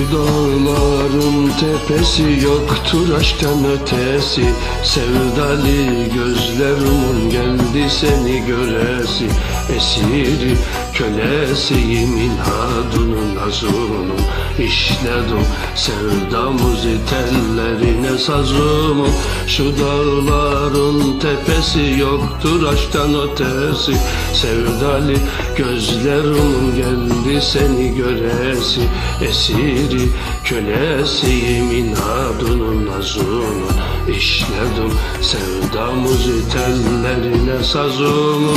dağların tepesi yoktur aşktan ötesi. Sevdali gözlerimin geldi seni göresi. Esiri kölesiyim inadının nazunun İşledim sevdamızı tellerine sazımı Şu dağların tepesi yoktur aşktan ötesi. Sevdali gözlerimin geldi seni göresi. Esiri kölesiyim inadının nazunun İşledim sevdamızı tellerine sazımı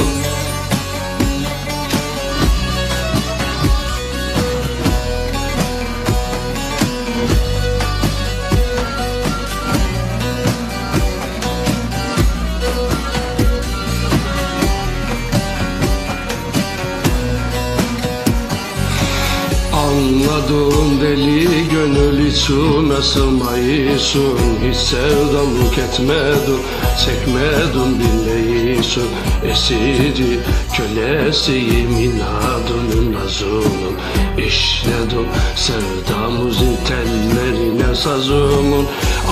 Anladım deli gönül içime sığmayısın Hiç sevdalık etmedim çekmedim dinleyisun Esiri kölesiyim inadının nazının İşledim sevdamızın tellerine sazımın.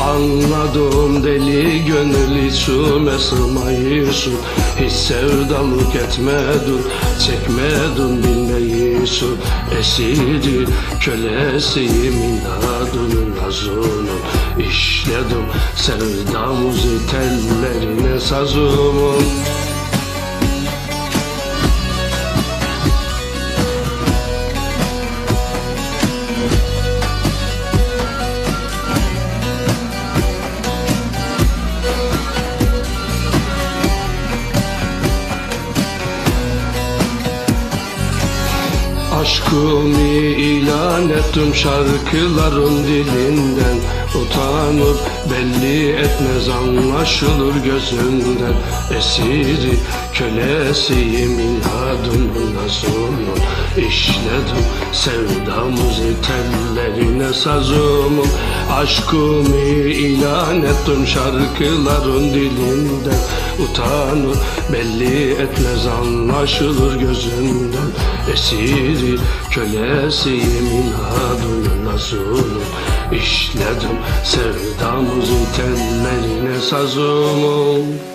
Anladım deli gönül içime sığmayısın Hiç sevdalık etmedim çekmedim dinleyisun Esiri kölesiyim inadının nazının İşledim sevdamızı tellerine sazımın Aşkımı ilan ettim şarkıların dilinden. Utanır belli etmez anlaşılır gözünden. Esiri kölesiyim inadının nazının İşledim sevdamızı tellerine sazımın. Aşkımı ilan ettim şarkıların dilinden Utanır belli etmez anlaşılır gözünden Esiri kölesiyim inadının nazının İşledim sevdamızın tellerine sazımın